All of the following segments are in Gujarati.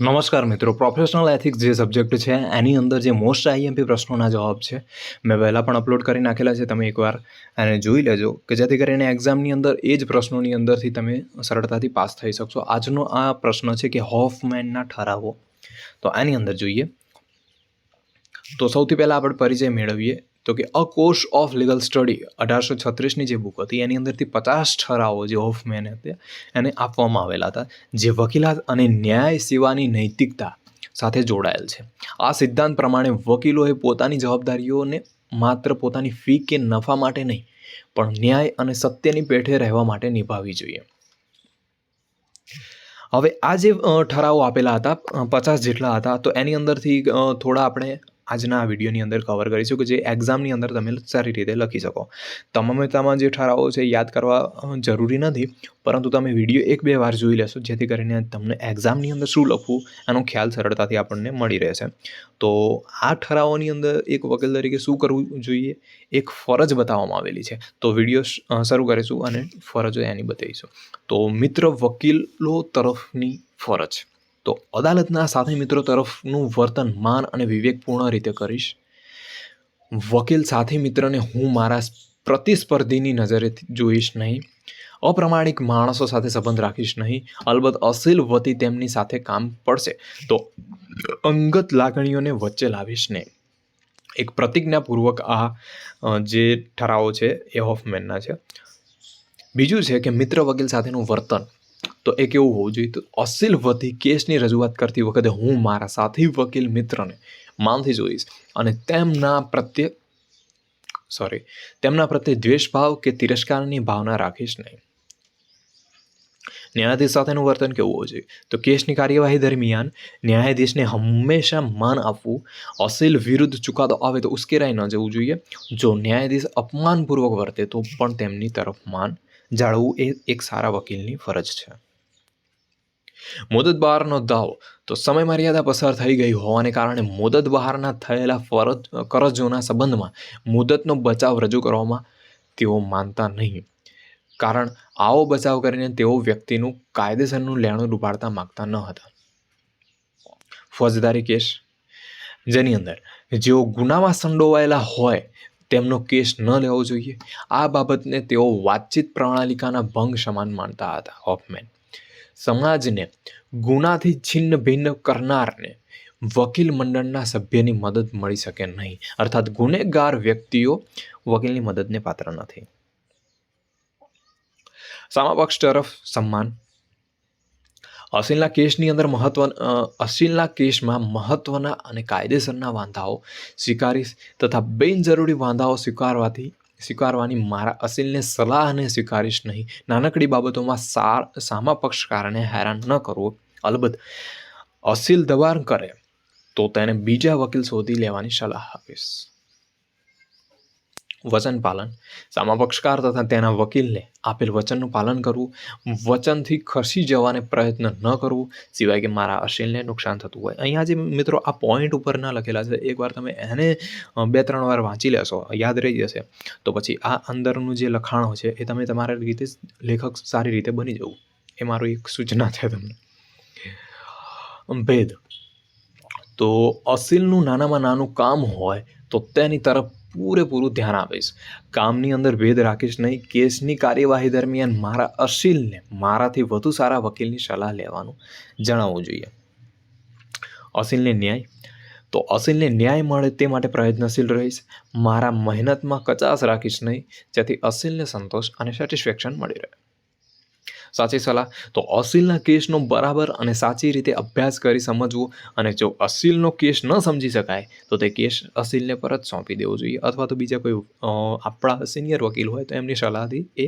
નમસ્કાર મિત્રો. પ્રોફેશનલ એથિક્સ જે સબ્જેક્ટ છે, એની અંદર જે મોસ્ટ આઈએમપી પ્રશ્નોના જવાબ છે, મેં પહેલાં પણ અપલોડ કરી નાખેલા છે તમે એકવાર એને જોઈ લેજો કે જેથી કરીને એક્ઝામની અંદર એ જ પ્રશ્નોની અંદરથી તમે સરળતાથી પાસ થઈ શકશો. આજનો આ પ્રશ્ન છે કે હોફમેનના ઠરાવો. તો આની અંદર જોઈએ. તો સૌથી પહેલાં આપણે પરિચય મેળવીએ. તો કે a course of legal study અઢારસો છત્રીસની જે બુક હતી, એની અંદરથી પચાસ ઠરાવો જે હોફમેન હતા, એને આપવામાં આવેલા હતા, જે વકીલાત અને ન્યાય સેવાની નૈતિકતા સાથે જોડાયેલ છે. આ સિદ્ધાંત પ્રમાણે વકીલોએ પોતાની જવાબદારીઓને માત્ર પોતાની ફી કે નફા માટે નહીં, પણ ન્યાય અને સત્યની પેઠે રહેવા માટે નિભાવવી જોઈએ. હવે આ જે ઠરાવો આપેલા હતા પચાસ જેટલા હતા, તો એની અંદરથી થોડા આપણે આજના આ વિડીયોની અંદર કવર કરીશું કે જે એક્ઝામની અંદર તમે સારી રીતે લખી શકો. તમામે તમામ જે ઠરાવો છે યાદ કરવા જરૂરી નથી, પરંતુ તમે વીડિયો એક બે વાર જોઈ લેશો, જેથી કરીને તમને એક્ઝામની અંદર શું લખવું એનો ખ્યાલ સરળતાથી આપણને મળી રહેશે. તો આ ઠરાવોની અંદર એક વકીલ તરીકે શું કરવું જોઈએ? એક ફરજ બતાવવામાં આવેલી છે. તો વીડિયો શરૂ કરીશું અને ફરજો એની બતાવીશું. તો મિત્ર વકીલો તરફની ફરજ. તો અદાલતના સાથી મિત્રો તરફનું વર્તન માન અને વિવેકપૂર્ણ રીતે કરીશ. વકીલ સાથી મિત્રને હું મારા પ્રતિસ્પર્ધીની નજરે જોઈશ નહીં. અપ્રમાણિક માણસો સાથે સંબંધ રાખીશ નહીં. અલબત્ત અસીલ વતી તેમની સાથે કામ પડશે. તો અંગત લાગણીઓને વચ્ચે લાવીશ નહીં. એક પ્રતિજ્ઞાપૂર્વક આ જે ઠરાવો છે એ હોફમેનના છે. બીજું છે કે મિત્ર વકીલ સાથેનું વર્તન તો એ કેવું હોવું જોઈએ? તો અસીલ વધી કેસની રજૂઆત કરતી વખતે હું મારા સાથી વકીલ મિત્રને માનથી જોઈશ અને તેમના પ્રત્યે સોરી તેમના પ્રત્યે દ્વેષભાવ કે તિરસ્કારની ભાવના રાખીશ નહીં. ન્યાયાધીશ સાથેનું વર્તન કેવું હોવું જોઈએ? તો કેસની કાર્યવાહી દરમિયાન ન્યાયાધીશને હંમેશા માન આપવું, અસીલ વિરુદ્ધ ચુકાદો આવે તો ઉશ્કેરાઈ ન જવું જોઈએ. જો ન્યાયાધીશ અપમાનપૂર્વક વર્તે તો પણ તેમની તરફ માન જાળવવું એ એક સારા વકીલની ફરજ છે. મુદત બહારનો દાવો તો સમય મર્યાદા પસાર થઈ ગઈ હોવાને કારણે મુદત બહારના થયેલા ફરજ, કરજોના સંબંધમાં મુદતનો બચાવ રજૂ કરવામાં તેઓ માનતા નહીં. કારણ આવો બચાવ કરીને તેઓ વ્યક્તિનું કાયદેસરનું લેણું ડૂબાડતા માગતા ન હતા. ફોજદારી કેસ. જેની અંદર જેઓ ગુનામાં સંડોવાયેલા હોય તેમનો કેસ ન લેવો જોઈએ. આ બાબતને તેઓ વાતચીત પ્રણાલિકાના ભંગ સમાન માનતા હતા હોફમેન સમાજને ગુનાથી છિન્ન ભિન્ન કરનારને વકીલ મંડળના સભ્યની મદદ મળી શકે નહીં. અર્થાત ગુનેગાર વ્યક્તિઓ વકીલની મદદને પાત્ર નથી. સામા પક્ષ તરફ સન્માન. અસીલના કેસની અંદર મહત્વ અસીલના કેસમાં મહત્વના અને કાયદેસરના વાંધાઓ સ્વીકારી તથા બિનજરૂરી વાંધાઓ સ્વીકારવાથી સ્વીકારવાની મારા અસીલને સલાહને સ્વીકારીશ નહીં. નાનકડી બાબતોમાં સાર, સામા પક્ષકારને હેરાન ન કરવું. અલબત્ત, અસીલ દબાણ કરે તો તેને બીજા વકીલ શોધી લેવાની સલાહ આપીશ. વચન પાલન. સામા પક્ષકાર તથા તેના વકીલને આપેલ વચનનું પાલન કરવું, વચનથી ખસી જવાને પ્રયત્ન ન કરવું, સિવાય કે મારા અશીલને નુકસાન થતું હોય. અહીંયા જે મિત્રો આ પોઈન્ટ ઉપર ના લખેલા છે એકવાર તમે એને બે ત્રણ વાર વાંચી લેશો, યાદ રહી જશે. તો પછી આ અંદરનું જે લખાણો છે, એ તમે તમારા રીતે લેખક સારી રીતે બની જવું. એ મારું એક સૂચના છે તમને. ભેદ. તો અસીલનું નાનામાં નાનું કામ હોય, તો તેની તરફ પૂરેપૂરું ધ્યાન આપીશ. કામની અંદર ભેદ રાખીશ નહીં. કેસની કાર્યવાહી દરમિયાન મારા અસીલને, મારાથી વધુ સારા વકીલની સલાહ લેવાનું જણાવવું જોઈએ. અસીલને ન્યાય? તો અસીલને ન્યાય મળે તે માટે પ્રયત્નશીલ રહીશ. મારા મહેનતમાં કચાશ રાખીશ નહીં. જેથી અસીલને સંતોષ અને સેટિસ્ફેક્શન મળી રહે. સાચી સલાહ? તો અસીલના કેસનો બરાબર અને સાચી રીતે અભ્યાસ કરી સમજવો અને જો અસીલનો કેસ ન સમજી શકાય, તો તે કેસ અસીલને પરત સોંપી દેવો જોઈએ. અથવા તો બીજા કોઈ આપણા સિનિયર વકીલ હોય તો એમની સલાહથી એ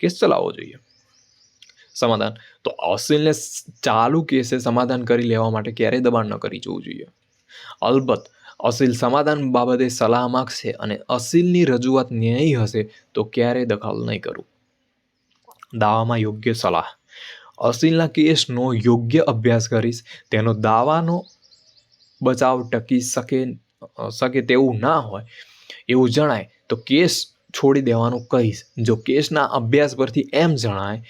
કેસ ચલાવવો જોઈએ. સમાધાન. તો અસીલને ચાલુ કેસે સમાધાન કરી લેવા માટે ક્યારેય દબાણ ન કરી જવું જોઈએ. અલબત્ત, અસીલ સમાધાન બાબતે સલાહ માગશે અને અસીલની રજૂઆત ન્યાયી હશે, તો ક્યારેય દખલ નહીં કરવું દાવામાં યોગ્ય સલાહ. અસીલના કેસનો યોગ્ય અભ્યાસ કરીશ. તેનો દાવાનો બચાવ ટકી શકે શકે તેવું ના હોય એવું જણાય તો કેસ છોડી દેવાનું કહીશ. જો કેસના અભ્યાસ પરથી એમ જણાય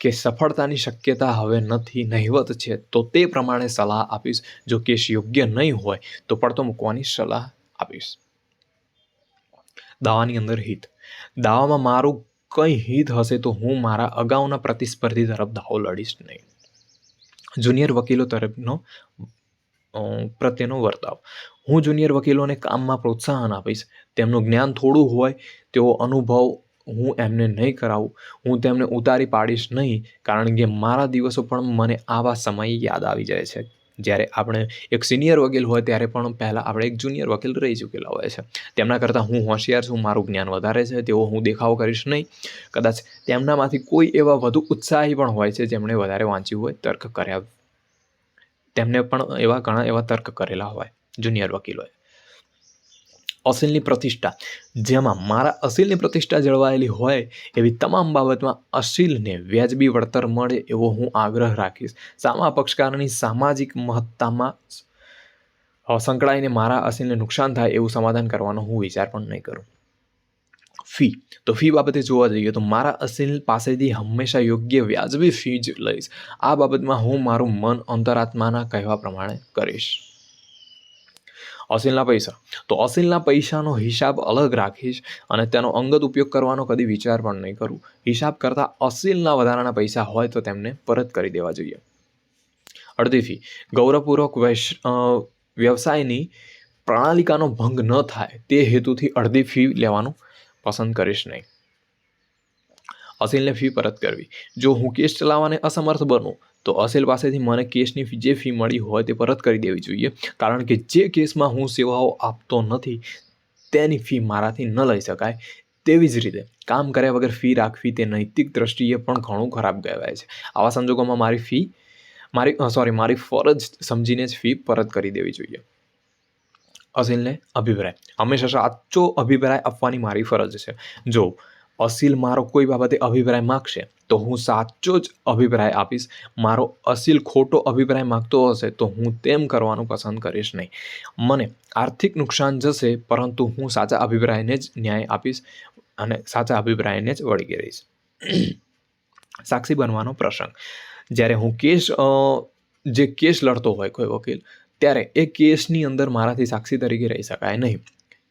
કે સફળતાની શક્યતા હવે નથી, નહિવત છે, તો તે પ્રમાણે સલાહ આપીશ. જો કેસ યોગ્ય નહીં હોય તો પડતો મૂકવાની સલાહ આપીશ. દાવાની અંદર હિત. દાવામાં મારું કંઈ હિત હશે તો હું મારા અગાઉના પ્રતિસ્પર્ધી તરફ દાવો લડીશ નહીં. જુનિયર વકીલો તરફનો પ્રત્યેનો વર્તાવ. હું જુનિયર વકીલોને કામમાં પ્રોત્સાહન આપીશ. તેમનું જ્ઞાન થોડું હોય, તેવો અનુભવ હું એમને નહીં કરાવું. હું તેમને ઉતારી પાડીશ નહીં, કારણ કે મારા દિવસો પણ મને આવા સમય યાદ આવી જાય છે. જ્યારે આપણે એક સિનિયર વકીલ હોય ત્યારે પણ પહેલાં આપણે એક જુનિયર વકીલ રહી ચૂકેલા હોય છે. તેમના કરતાં હું હોશિયાર છું, મારું જ્ઞાન વધારે છે તેવો હું દેખાવ કરીશ નહીં. કદાચ તેમનામાંથી કોઈ એવા વધુ ઉત્સાહી પણ હોય છે જેમણે વધારે વાંચ્યું હોય, તર્ક કર્યા. તેમને પણ એવા ઘણા એવા તર્ક કરેલા હોય જુનિયર વકીલોએ. અસીલની પ્રતિષ્ઠા. જેમાં મારા અસીલની પ્રતિષ્ઠા જળવાયેલી હોય એવી તમામ બાબતમાં અસીલને વ્યાજબી વળતર મળે એવો હું આગ્રહ રાખીશ. સામા પક્ષકારની સામાજિક મહત્તામાં સંકળાઈને મારા અસીલને નુકસાન થાય એવું સમાધાન કરવાનો હું વિચાર પણ નહીં કરું. ફી. તો ફી બાબતે જોવા જઈએ તો મારા અસીલ પાસેથી હંમેશા યોગ્ય વ્યાજબી ફી જ લઈશ. આ બાબતમાં હું મારું મન અંતરાત્માના કહેવા પ્રમાણે કરીશ. અસીલના પૈસા. તો અસીલના પૈસાનો હિસાબ અલગ રાખીશ અને તેનો અંગત ઉપયોગ કરવાનો કદી વિચાર પણ નહીં કરું. હિસાબ કરતાં અસીલના વધારાના પૈસા હોય તો તેમને પરત કરી દેવા જોઈએ. અડધી ફી ગૌરવપૂર્વક વૈશ વ્યવસાયની પ્રણાલિકાનો ભંગ ન થાય તે હેતુથી અડધી ફી લેવાનું પસંદ કરીશ નહીં. અસીલને ફી પરત કરવી. જો હું કેસ ચલાવવાને અસમર્થ બનું તો અસીલ પાસેથી મને કેસની જે ફી મળી હોય તે પરત કરી દેવી જોઈએ. કારણ કે જે કેસમાં હું સેવાઓ આપતો નથી, તેની ફી મારાથી ન લઈ શકાય. તેવી જ રીતે, કામ કર્યા વગર ફી રાખવી તે નૈતિક દ્રષ્ટિએ પણ ઘણું ખરાબ કહેવાય છે. આવા સંજોગોમાં મારી ફી, મારી સોરી મારી ફરજ સમજીને જ ફી પરત કરી દેવી જોઈએ. અસીલને અભિપ્રાય. હંમેશા સાચો અભિપ્રાય આપવાની મારી ફરજ છે. જો અસીલ મારો કોઈ બાબતે અભિપ્રાય માગશે, તો હું સાચો જ અભિપ્રાય આપીશ. મારો અસીલ ખોટો અભિપ્રાય માગતો હશે, તો હું તેમ કરવાનું પસંદ કરીશ નહીં. મને આર્થિક નુકસાન જશે, પરંતુ હું સાચા અભિપ્રાયને જ ન્યાય આપીશ અને સાચા અભિપ્રાયને જ વળગી રહીશ. સાક્ષી બનવાનો પ્રસંગ. જ્યારે હું કેસ જે કેસ લડતો હોય કોઈ વકીલ, ત્યારે એ કેસની અંદર મારાથી સાક્ષી તરીકે રહી શકાય નહીં.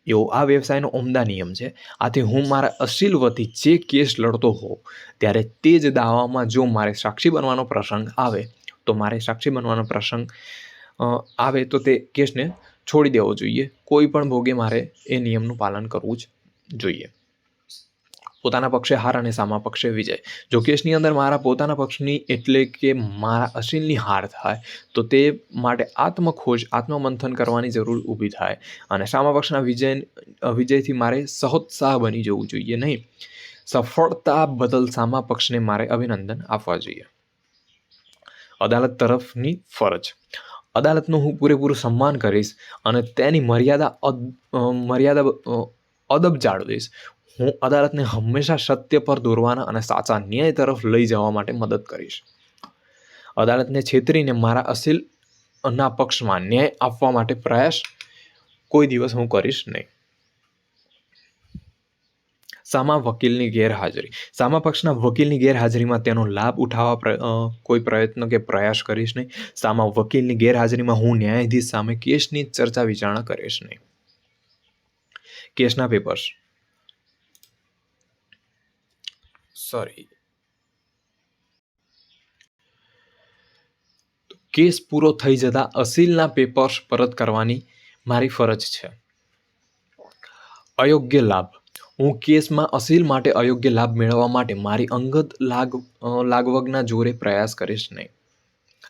એવો આ વ્યવસાયનો ઉમદા નિયમ છે. આથી હું મારા અસીલ વતી જે કેસ લડતો હોઉં, ત્યારે તે જ દાવામાં જો મારે સાક્ષી બનવાનો પ્રસંગ આવે, તો મારે સાક્ષી બનવાનો પ્રસંગ આવે તો તે કેસને છોડી દેવો જોઈએ. કોઈ પણ ભોગે મારે એ નિયમનું પાલન કરવું જ જોઈએ. પોતાના પક્ષે હાર અને સામા પક્ષે વિજય. જો કેસની અંદર મારા પોતાના પક્ષની એટલે કે મારા અસીલની હાર થાય, તો તે માટે આત્મખોજ, આત્મમંથન કરવાની જરૂર ઊભી થાય અને સામા પક્ષના વિજય, વિજયથી મારે સહોત્સાહ બની જવું જોઈએ નહીં. સફળતા બદલ સામા પક્ષને મારે અભિનંદન આપવા જોઈએ. અદાલત તરફની ફરજ. અદાલતનું હું પૂરેપૂરું સન્માન કરીશ અને તેની મર્યાદા મર્યાદા અદબ જાળવીશ. હું અદાલતને હંમેશા સત્ય પર દોરવાના અને સાચા ન્યાય તરફ લઈ જવા માટે મદદ કરીશ. અદાલતને છેતરીને મારા અસીલ ના પક્ષમાં ન્યાય આપવા માટે પ્રયાસ કોઈ દિવસ હું કરીશ નહીં. સામા વકીલની ગેરહાજરી. સામા પક્ષના વકીલની ગેરહાજરીમાં તેનો લાભ ઉઠાવવા કોઈ પ્રયત્ન કે પ્રયાસ કરીશ નહીં. સામા વકીલની ગેરહાજરીમાં હું ન્યાયાધીશ સામે કેસની ચર્ચા વિચારણા કરીશ નહીં. કેસના પેપર્સ. સોરી કેસ પૂરો થઈ જતા અસીલના પેપર્સ પરત કરવાની મારી ફરજ છે. અયોગ્ય લાભ. હું કેસમાં અસીલ માટે અયોગ્ય લાભ મેળવવા માટે મારી અંગત લાગ લાગવગના જોરે પ્રયાસ કરીશ નહીં.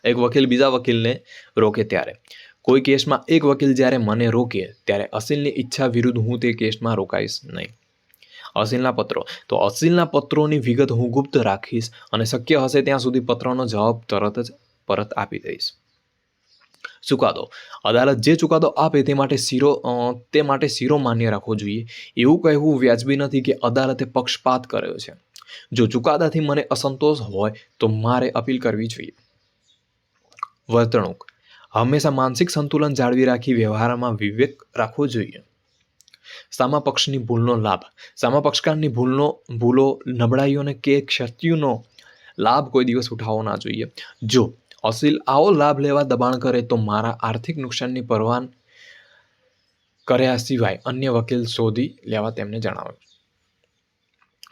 એક વકીલ બીજા વકીલને રોકે ત્યારે. કોઈ કેસમાં એક વકીલ જ્યારે મને રોકે ત્યારે અસીલની ઈચ્છા વિરુદ્ધ હું તે કેસમાં રોકાઈશ નહીં. અસીલના પત્રો. તો અસીલના પત્રોની વિગત હું ગુપ્ત રાખીશ અને શક્ય હશે ત્યાં સુધી પત્રનો જવાબ તરત જ પરત આપી દઈશ. ચુકાદો. અદાલત જે ચુકાદો આપે તે માટે શીરો તે માટે શીરો માન્ય રાખવો જોઈએ. એવું કહેવું વ્યાજબી નથી કે અદાલતે પક્ષપાત કર્યો છે. જો ચુકાદાથી મને અસંતોષ હોય, તો મારે અપીલ કરવી જોઈએ. વર્તણૂક. હંમેશા માનસિક સંતુલન જાળવી રાખી વ્યવહારમાં વિવેક રાખવો જોઈએ. સામા પક્ષની ભૂલનો લાભ. સામા પક્ષકારની ભૂલનો, ભૂલો, નબળાઈઓને કે ક્ષતિઓનો લાભ કોઈ દિવસ ઉઠાવવો ના જોઈએ. જો અસિલ આવો લાભ લેવા દબાણ કરે તો મારા આર્થિક નુકસાનની પરવાન કર્યા સિવાય અન્ય વકીલ શોધી લેવા તેમને જણાવ્યું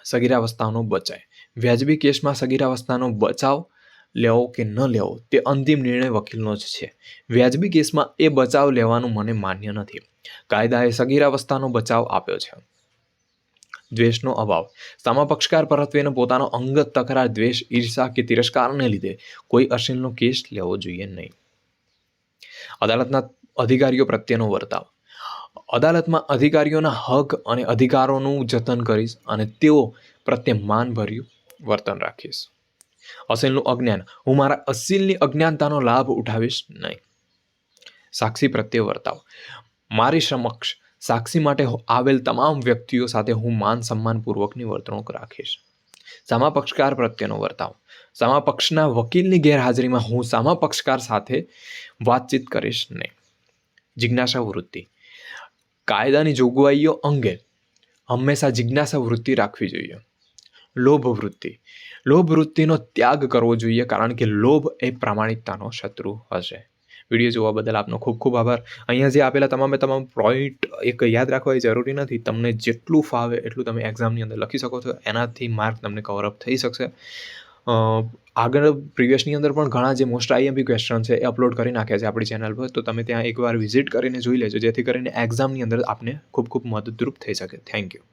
સગીરાવસ્થાનો બચાવ. વ્યાજબી કેસમાં સગીરાવસ્થાનો બચાવ લેવો કે ન લેવો, તે અંતિમ નિર્ણય વકીલનો જ છે. વ્યાજબી કેસમાં એ બચાવ લેવાનું મને માન્ય નથી. કાયદાએ સગીરાવસ્થાનો બચાવ આપ્યો છે. દ્વેષનો અભાવ. સામા પક્ષકાર પરત્વેનો પોતાનો અંગત તકરાર, દ્વેષ, ઈર્ષા કે તિરસ્કારને લીધે કોઈ અસીલનો કેસ લેવો જોઈએ નહીં. અદાલતના અધિકારીઓ પ્રત્યેનો વર્તાવ. અદાલતમાં અધિકારીઓના હક અને અધિકારોનું જતન કરીશ અને તેઓ પ્રત્યે માનભર્યું વર્તન રાખીશ. અસીલનું અજ્ઞાન. હું મારા અસીલની અજ્ઞાનતાનો લાભ ઉઠાવીશ નહીં. સાક્ષી પ્રત્યે વર્તાવ. મારી સમક્ષ સાક્ષી માટે આવેલ તમામ વ્યક્તિઓ સાથે હું માન સન્માનપૂર્વકની વર્તણૂક રાખીશ. સામા પક્ષકાર પ્રત્યેનો વર્તાવ. સામા પક્ષના વકીલની ગેરહાજરીમાં હું સામા પક્ષકાર સાથે વાતચીત કરીશ નહીં. જિજ્ઞાસા વૃત્તિ કાયદાની જોગવાઈઓ અંગે હંમેશા જિજ્ઞાસા વૃત્તિ રાખવી જોઈએ. લોભ વૃત્તિ લોભ વૃત્તિનો ત્યાગ કરવો જોઈએ કારણ કે લોભ એ પ્રામાણિકતાનો શત્રુ હશે. વીડિયો જોવા બદલ આપનો ખૂબ ખૂબ આભાર. અહીંયા જે આપેલા તમામે તમામ પોઈન્ટ એક યાદ રાખવા એ જરૂરી નથી. તમને જેટલું ફાવે એટલું તમે એક્ઝામની અંદર લખી શકો છો. એનાથી માર્ક તમને કવરઅપ થઈ શકશે. આગળ પ્રિવિયસની અંદર પણ ઘણા જે મોસ્ટ આઈએમપી ક્વેશ્ચન છે એ અપલોડ કરી નાખ્યા છે આપણી ચેનલ પર. તો તમે ત્યાં એકવાર વિઝિટ કરીને જોઈ લેજો. જેથી કરીને એક્ઝામની અંદર આપને ખૂબ ખૂબ મદદરૂપ થઈ શકે. Thank you